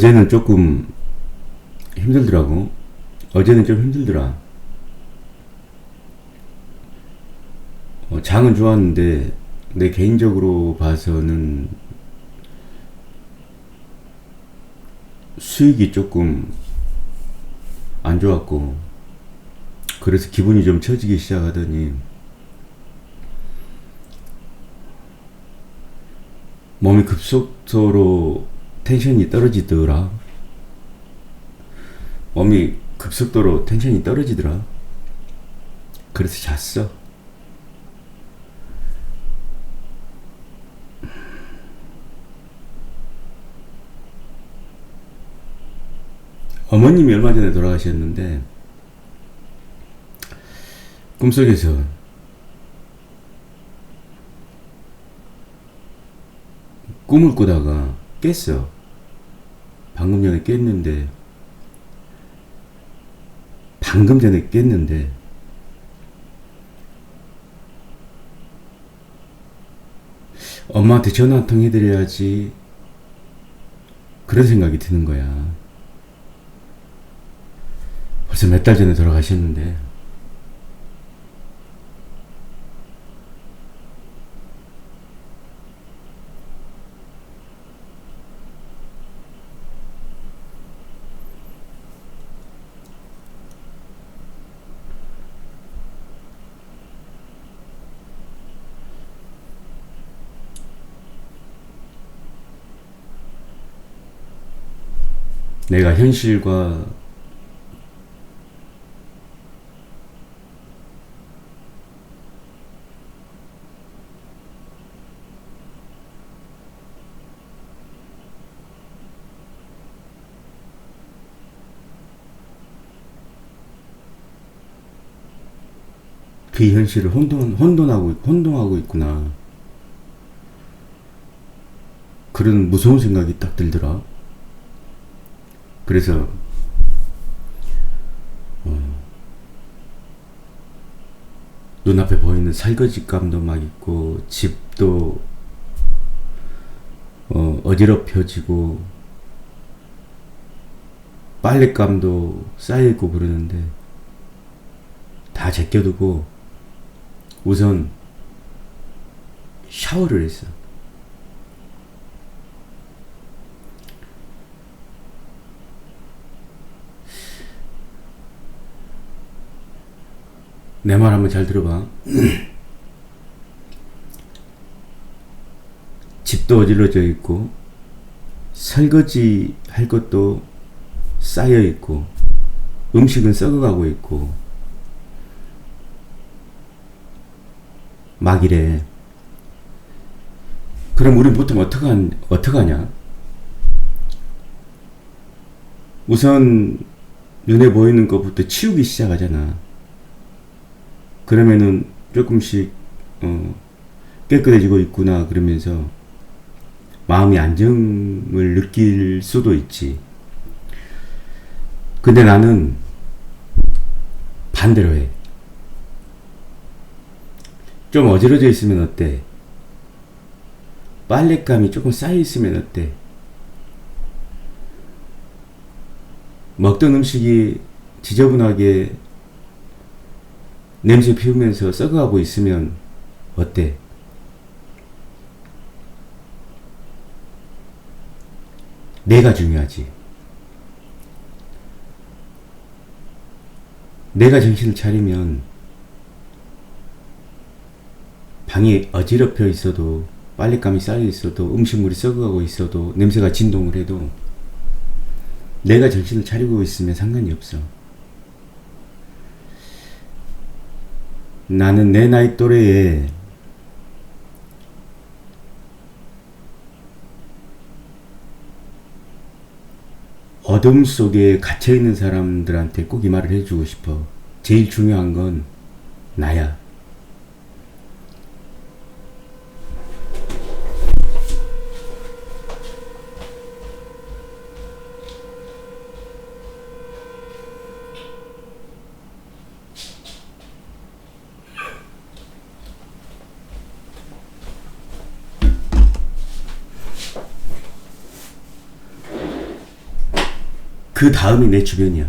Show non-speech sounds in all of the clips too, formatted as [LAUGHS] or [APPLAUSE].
어제는 조금 힘들더라고. 어제는 좀 힘들더라. 어, 장은 좋았는데 내 개인적으로 봐서는 수익이 조금 안 좋았고 그래서 기분이 좀 처지기 시작하더니 몸이 급속도로 텐션이 떨어지더라. 몸이 급속도로 텐션이 떨어지더라. 그래서 잤어. 어머님이 얼마 전에 돌아가셨는데 꿈속에서 꿈을 꾸다가 깼어. 방금 전에 깼는데 방금 전에 깼는데 엄마한테 전화 한 통 해드려야지 그런 생각이 드는 거야. 벌써 몇 달 전에 돌아가셨는데 내가 현실과 그 현실을 혼돈, 혼돈하고, 혼동하고 있구나. 그런 무서운 생각이 딱 들더라. 그래서, 어, 눈앞에 보이는 살거지감도 막 있고, 집도, 어, 어지럽혀지고, 빨랫감도 쌓여있고 그러는데, 다 제껴두고, 우선 샤워를 했어. 내 말 한번 잘 들어봐. [CLEARS THROAT] 집도 어질러져 있고, 설거지 할 것도 쌓여 있고, 음식은 썩어가고 있고, 막 이래. 그럼 우리 보통 어떡한, 어떡하냐? 우선 눈에 보이는 것부터 치우기 시작하잖아. 그러면은 조금씩, 어, 깨끗해지고 있구나. 그러면서 마음이 안정을 느낄 수도 있지. 근데 나는 반대로 해. 좀 어지러져 있으면 어때? 빨랫감이 조금 쌓여 있으면 어때? 먹던 음식이 지저분하게 냄새 피우면서 썩어가고 있으면 어때? 내가 중요하지. 내가 정신을 차리면 방이 어지럽혀 있어도 빨랫감이 쌓여 있어도 음식물이 썩어가고 있어도 냄새가 진동을 해도 내가 정신을 차리고 있으면 상관이 없어. 나는 내 나이 또래에 어둠 속에 갇혀 있는 사람들한테 꼭 이 말을 해주고 싶어. 제일 중요한 건 나야. 그 다음이 내 주변이야.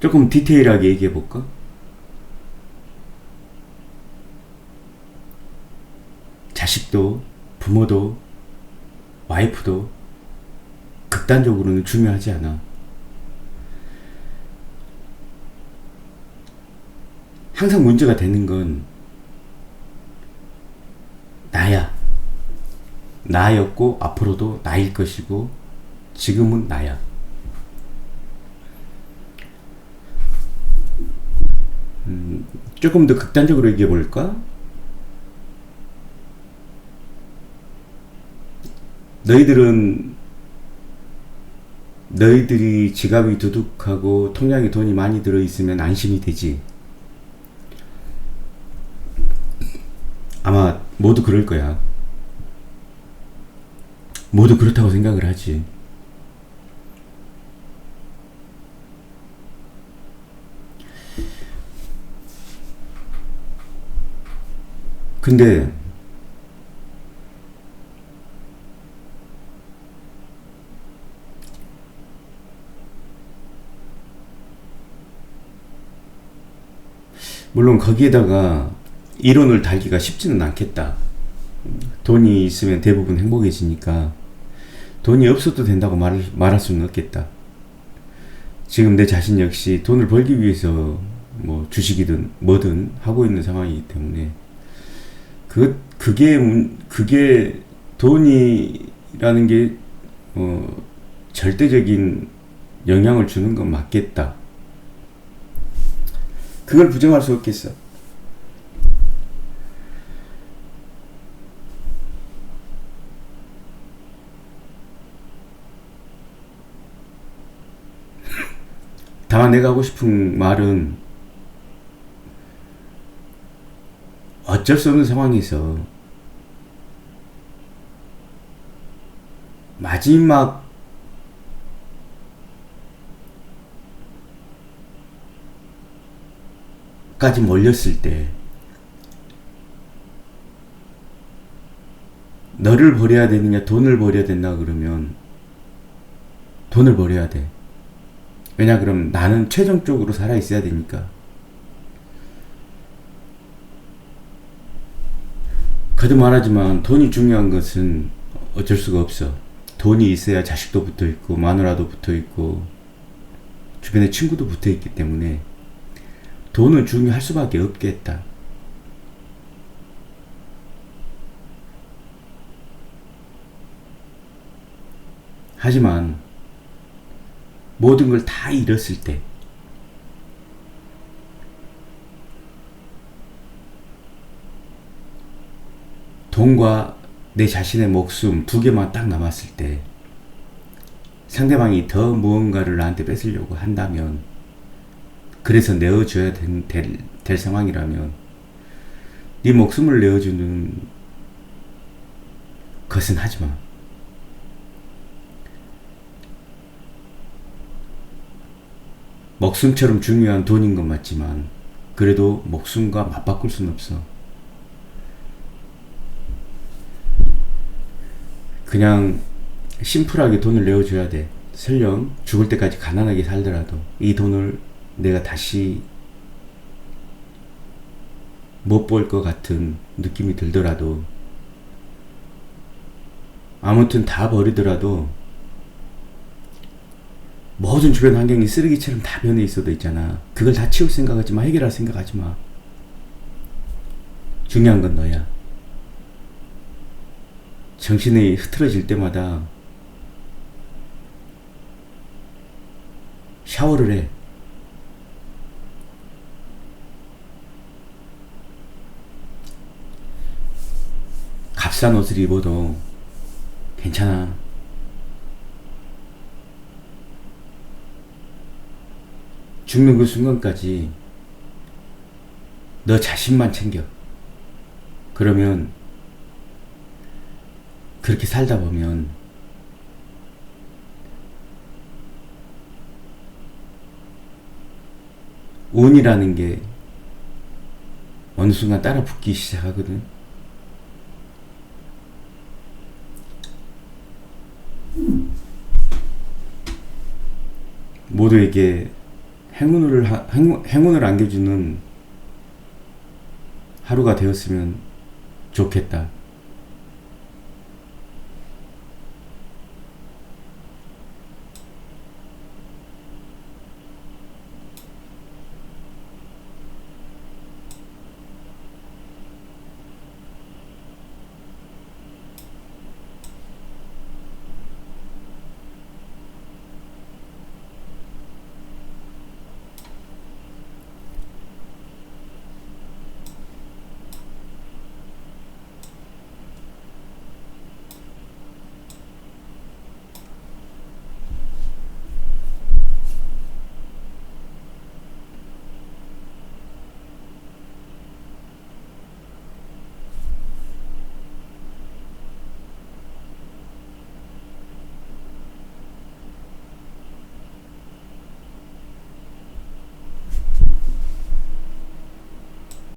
조금 디테일하게 얘기해 볼까? 자식도, 부모도, 와이프도 극단적으로는 중요하지 않아. 항상 문제가 되는 건 나야. 나였고 앞으로도 나일 것이고 지금은 나야. 음, 조금 더 극단적으로 얘기해 볼까? 너희들은 너희들이 지갑이 두둑하고 통장에 돈이 많이 들어 있으면 안심이 되지. 아마 모두 그럴 거야. 모두 그렇다고 생각을 하지. 근데 물론 거기에다가 이론을 달기가 쉽지는 않겠다. 돈이 있으면 대부분 행복해지니까 돈이 없어도 된다고 말, 말할 수는 없겠다. 지금 내 자신 역시 돈을 벌기 위해서 뭐 주식이든 뭐든 하고 있는 상황이기 때문에 그 그게 문- 그게 돈이라는 게 어, 절대적인 영향을 주는 건 맞겠다. 그걸 부정할 수 없겠어. [LAUGHS] 다만 내가 하고 싶은 말은 어쩔 수 없는 상황에서 마지막 까지 몰렸을 때 너를 버려야 되느냐 돈을 버려야 된다 그러면 돈을 버려야 돼. 왜냐 그럼 나는 최종적으로 살아 있어야 되니까. 거듭 말하지만 돈이 중요한 것은 어쩔 수가 없어. 돈이 있어야 자식도 붙어 있고 마누라도 붙어 있고 주변에 친구도 붙어 있기 때문에 돈은 중요할 수밖에 없겠다. 하지만 모든 걸 다 잃었을 때 돈과 내 자신의 목숨 두 개만 딱 남았을 때 상대방이 더 무언가를 나한테 뺏으려고 한다면 그래서 내어줘야 된, 될, 될 상황이라면 네 목숨을 내어주는 것은 하지 마. 목숨처럼 중요한 돈인 건 맞지만 그래도 목숨과 맞바꿀 수는 없어. 그냥 심플하게 돈을 내어줘야 돼. 설령 죽을 때까지 가난하게 살더라도 이 돈을 내가 다시 못 볼 것 같은 느낌이 들더라도 아무튼 다 버리더라도 모든 주변 환경이 쓰레기처럼 다 변해 있어도 있잖아. 그걸 다 치울 생각하지 마. 해결할 생각하지 마. 중요한 건 너야. 정신이 흐트러질 때마다 샤워를 해. 값싼 옷을 입어도 괜찮아. 죽는 그 순간까지 너 자신만 챙겨. 그러면 그렇게 살다 보면 운이라는 게 어느 순간 따라 붙기 시작하거든. 모두에게 행운을 행운을 안겨주는 하루가 되었으면 좋겠다.